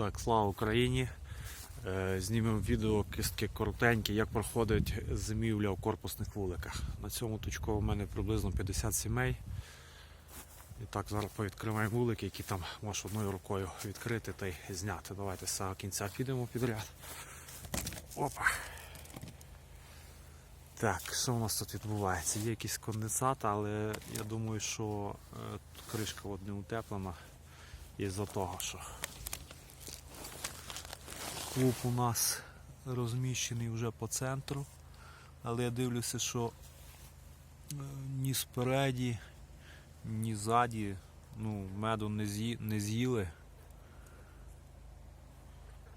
Так, слава Україні. Е, Знімемо відео кистки коротенькі, як проходить зимівля в корпусних вуликах. На цьому точку у мене приблизно 50 сімей. І так, зараз повідкриваємо вулики, які там можеш одною рукою відкрити та й зняти. Давайте з самого кінця підемо підряд. Опа. Так, що у нас тут відбувається? Є якийсь конденсат, але я думаю, що е, тут кришка от не утеплена із-за того, що клуб у нас розміщений вже по центру, але я дивлюся, що е, ні спереді, ні ззаді ну, меду не, з'ї, не з'їли.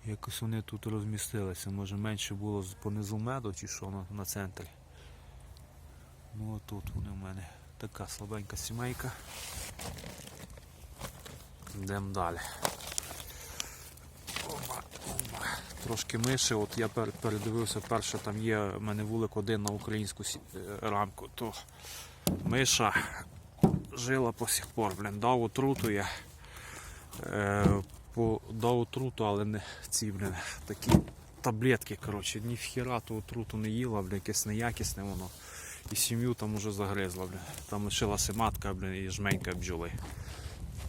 Якось вони тут розмістилися. Може менше було понизу меду чи що на, на центрі. Ну а тут вони в мене така слабенька сімейка. Йдемо далі. Опа, опа. Трошки миші, от я передивився, перше там є в мене вулик один на українську е, рамку, то миша жила по сих пор, блін, дав отруту я. Е, по, дав отруту, але не ці, блін, такі таблетки, коротше, ні вхіра ту отруту не їла, блін, якесь неякісне воно. І сім'ю там уже загризла, блін. Там лишилася матка, блін, і жменька бджоли.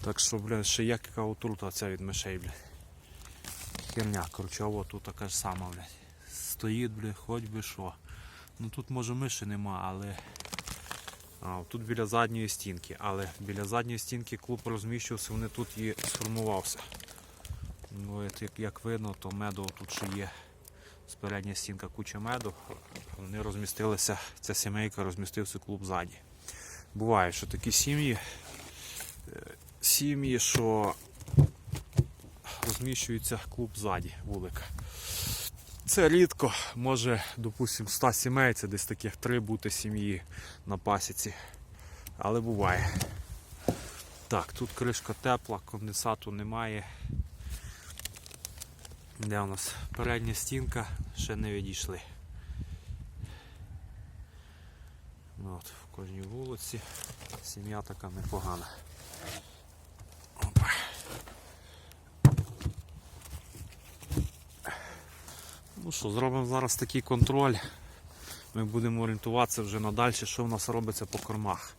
Так що, блін, ще як яка отрута ця від мишей, блін. Херня, а тут така ж сама, блядь. Стоїть, блядь, хоч би що. Ну тут може миші нема, але. А, тут біля задньої стінки, але біля задньої стінки клуб розміщувався, вони тут і сформувався. Ну, як, видно, то меду тут ще є. З стінка куча меду. Вони розмістилися, ця сімейка розмістився клуб ззаді. Буває, що такі сім'ї, е, сім'ї, що розміщується клуб ззаді вулика. Це рідко, може, допустимо, 100 сімей, це десь таких три бути сім'ї на пасіці. Але буває. Так, тут кришка тепла, конденсату немає. Де у нас передня стінка, ще не відійшли. Ну, От, в кожній вулиці сім'я така непогана. Ну що, зробимо зараз такий контроль. Ми будемо орієнтуватися вже надалі, що в нас робиться по кормах.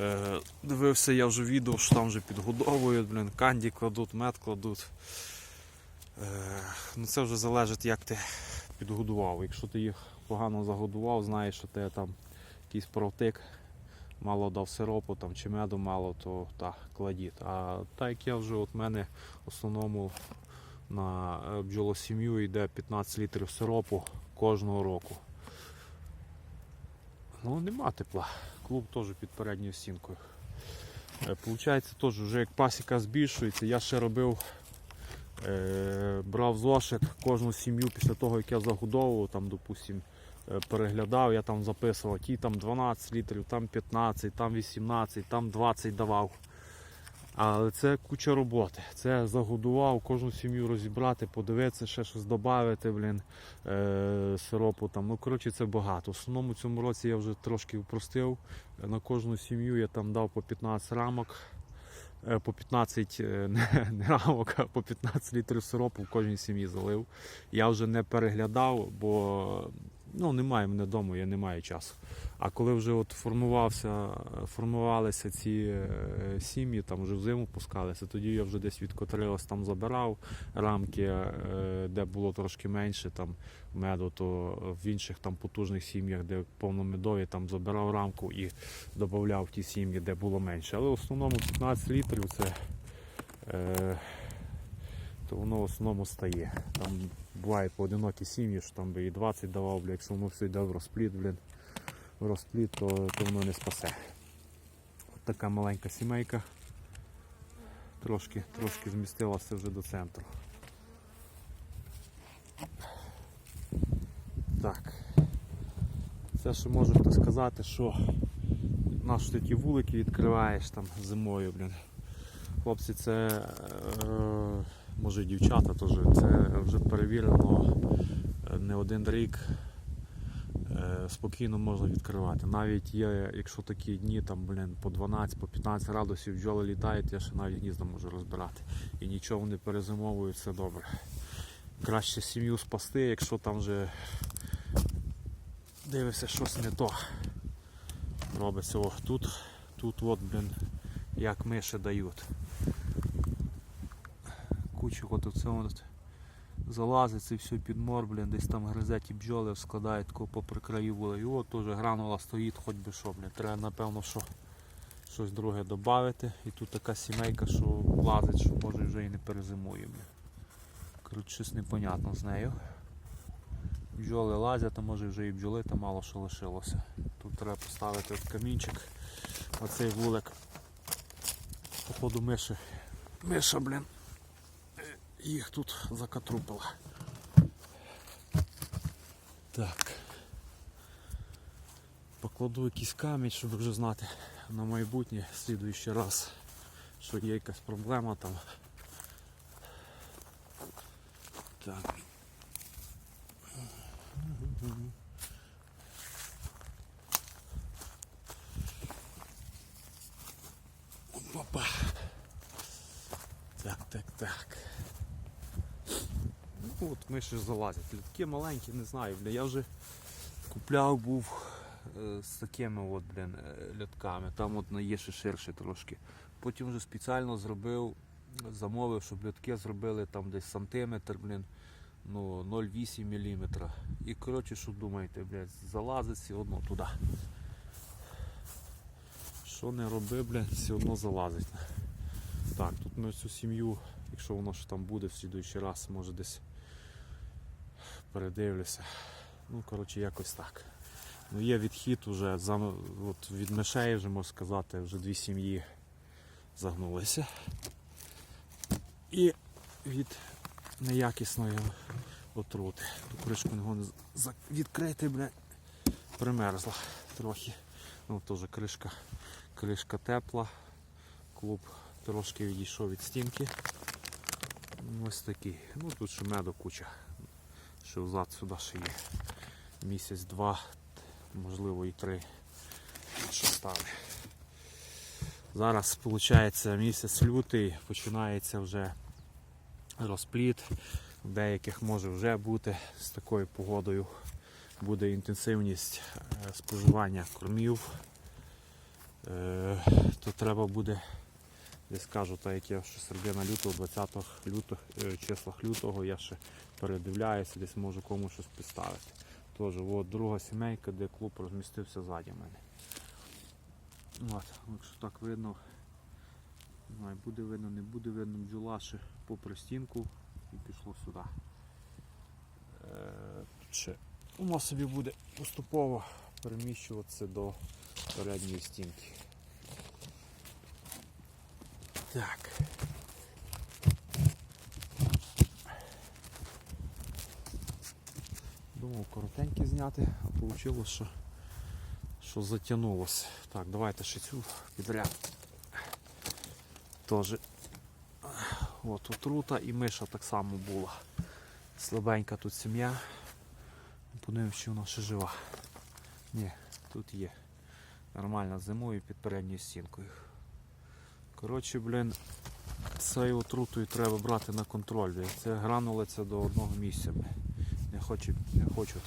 Е, дивився я вже відео, що там вже підгодовують, блін, канді кладуть, мед кладуть. Е, ну це вже залежить, як ти підгодував. Якщо ти їх погано загодував, знаєш, що ти там якийсь провтик, мало дав сиропу там, чи меду мало, то так, кладіть. А так як я вже от мене в основному на е, бджолосім'ю йде 15 літрів сиропу кожного року. Ну, нема тепла. Клуб теж під передньою стінкою. Е, Получається, теж вже як пасіка збільшується, я ще робив, е, брав зошит кожну сім'ю після того, як я загодовував, там, допустим, переглядав, я там записував, ті там 12 літрів, там 15, там 18, там 20 давав. Але це куча роботи. Це загодував, кожну сім'ю розібрати, подивитися, ще щось додати, блін, е, сиропу там. Ну, коротше, це багато. В основному цьому році я вже трошки впростив. На кожну сім'ю я там дав по 15 рамок. Е, По 15 е, не, не рамок, а по 15 літрів сиропу в кожній сім'ї залив. Я вже не переглядав, бо ну, немає мене вдома, я не маю часу. А коли вже от формувався, формувалися ці е, сім'ї, там вже взиму пускалися, тоді я вже десь від котрилось там забирав рамки, е, де було трошки менше там меду, то в інших там потужних сім'ях, де повномедові, там забирав рамку і додавав в ті сім'ї, де було менше. Але в основному 15 літрів це е, то воно в основному стає. Там буває поодинокі сім'ї, що там би і 20 давав, бля, якщо воно все йде в розпліт, блін в розпліт, то, то воно не спасе. От така маленька сімейка. Трошки, трошки змістилася вже до центру. Так. Це що можу хто сказати, що наш ти ті вулики відкриваєш там зимою, блін. Хлопці, це е, може дівчата теж, це вже перевірено е, не один рік. Е, спокійно можна відкривати. Навіть є, якщо такі дні там, блін, по 12, по 15 градусів бджоли літають, я ще навіть гнізда можу розбирати. І нічого не перезимовують, все добре. Краще сім'ю спасти, якщо там вже дивишся щось не то. Робиться о, тут, тут от, блін, як миші дають. Кучу от оце от залазить це все під мор, блін, десь там гризе ті бджоли, складають тако попри краю були. От теж гранула стоїть, хоч би що, блін. Треба напевно що щось друге додати. І тут така сімейка, що лазить, що може вже і не перезимує. Блін. Коротше, щось непонятно з нею. Бджоли лазять, а може вже і бджоли там мало що лишилося. Тут треба поставити от камінчик. Оцей вулик. Походу миші. Миша, блін. Їх тут закатрупила. Так. Покладу якийсь камінь, щоб вже знати на майбутнє слідуючий раз, що є якась проблема там. Так. Опа. Так, так, так. Ну от миші залазять. Літки маленькі, не знаю, бля. Я вже купляв був е, з такими от, блін, е, льотками. Там от є ще ширше трошки. Потім вже спеціально зробив, замовив, щоб льотки зробили там десь сантиметр, блін, ну 0,8 мм. І коротше, що думаєте, блядь, залазить все одно туди. Що не роби, блядь, все одно залазить. Так, тут ми цю сім'ю, якщо воно ще там буде в слідуючий раз, може десь передивлюся. Ну, коротше, якось так. Ну, є відхід уже, от від мишей вже можна сказати, вже дві сім'ї загнулися. І від неякісної отрути. Ту кришку не відкрити, бля, примерзла трохи. Ну, теж кришка, кришка тепла, клуб трошки відійшов від стінки. Ось такий. Ну тут ще меду куча. Ще взад сюди ще є. Місяць-два, можливо і три. Що стали. Зараз виходить місяць лютий, починається вже розпліт. У деяких може вже бути з такою погодою. Буде інтенсивність е, споживання кормів. Е, То треба буде десь кажу, так як я ще середина лютого, 20 лютого, е, числах лютого я ще передивляюся, десь можу комусь щось підставити. Тож, от друга сімейка, де клуб розмістився ззаді мене. От, якщо так видно, знаю, буде видно, не буде видно, бджола ще попри стінку і пішло сюди. Е, Тут ще воно собі буде поступово переміщуватися до передньої стінки. Так. Думав коротенькі зняти, а вийшло, що, що затягнулося. Так, давайте ще цю підряд. Тоже. От отрута і миша так само була. Слабенька тут сім'я. Подивимось, чи вона ще жива. Ні, тут є. Нормально зимою під передньою стінкою. Коротше, блін, цією отрутою треба брати на контроль. Це гранулиться до одного місця. Не хочуть, не хочуть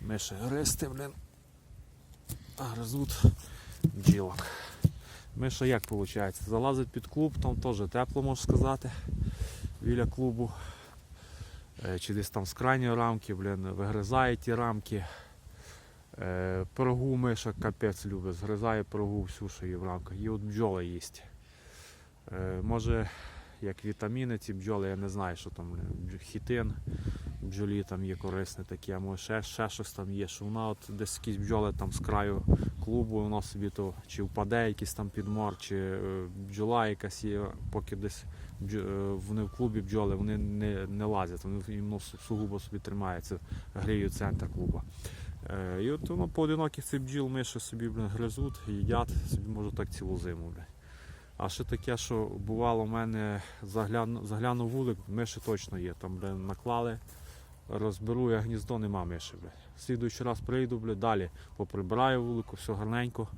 миші гризти, блін. А гризуть бджілок. Миша як виходить? Залазить під клуб, там теж тепло можна сказати. Біля клубу. Е, Чи десь там з крайньої рамки, блін, вигризає ті рамки. Е, Пирогу миша капець любить, згризає пирогу всю, що є в рамках. І от бджоли їсть. Е, Може, як вітаміни ці бджоли, я не знаю, що там хітин, бджолі там є корисне таке, може ще, ще щось там є, що вона от десь якісь бджоли там з краю клубу, вона собі то чи впаде якийсь там підмор, чи е, бджола якась є, поки десь е, вони в клубі бджоли, вони не, не лазять, вони воно сугубо собі тримаються, гріють центр клуба. І от воно поодиноких цих бджіл миші собі блін, гризуть, їдять, собі можуть так цілу зиму. Блін. А ще таке, що бувало в мене загляну, заглянув вулик, миші точно є. Там блін, наклали розберу я гніздо, нема миші. Бля. Слідуючий раз прийду, бля, далі поприбираю вулику, все гарненько.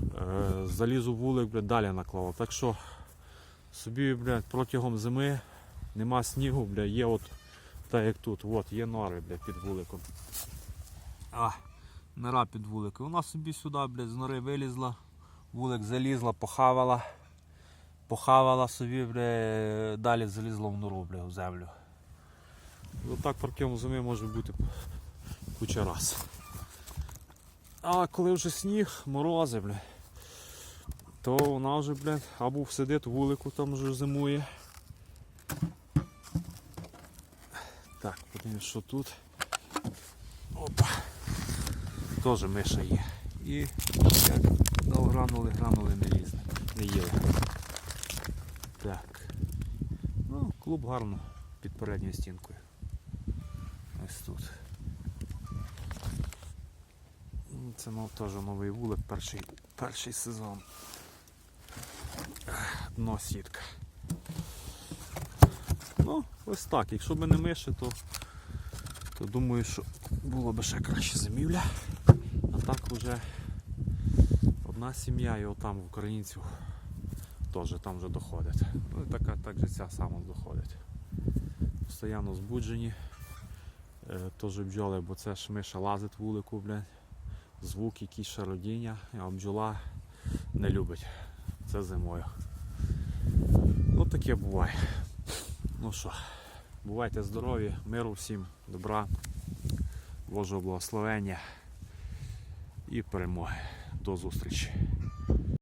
Е, залізу в вулик, бля, далі наклав. Так що собі бля, протягом зими нема снігу, бля, є от так як тут, от, є нори бля, під вуликом. А, нора під вуликом. Вона собі сюди бля, з нори вилізла, вулик залізла, похавала. Похавала собі, бля, далі залізла в нору, бля, в землю. Отак протягом зими може бути куча раз. А коли вже сніг, морози, бля, то вона вже, бля, або сидить вулику, там вже зимує. Так, подивимось, що тут. Опа. Теж миша є. І як гранули, гранули не їли. Так. Ну, клуб гарно під передньою стінкою. Ось тут. Ну, Це ну, теж новий вулик, перший, перший сезон. Дно сітка. Ну, ось так. Якщо б не миші, то, то думаю, що було б ще краще зимівля. А так вже одна сім'я і отам в українців теж там вже доходить. Ну і така так же ця сама доходить. Постоянно збуджені. Е, теж бджоли, бо це ж миша лазить вулику, блядь. Звук якийсь шародіння, а бджола не любить. Це зимою. Ну таке буває. Ну що, бувайте здорові, миру всім, добра, Божого благословення і перемоги. До зустрічі.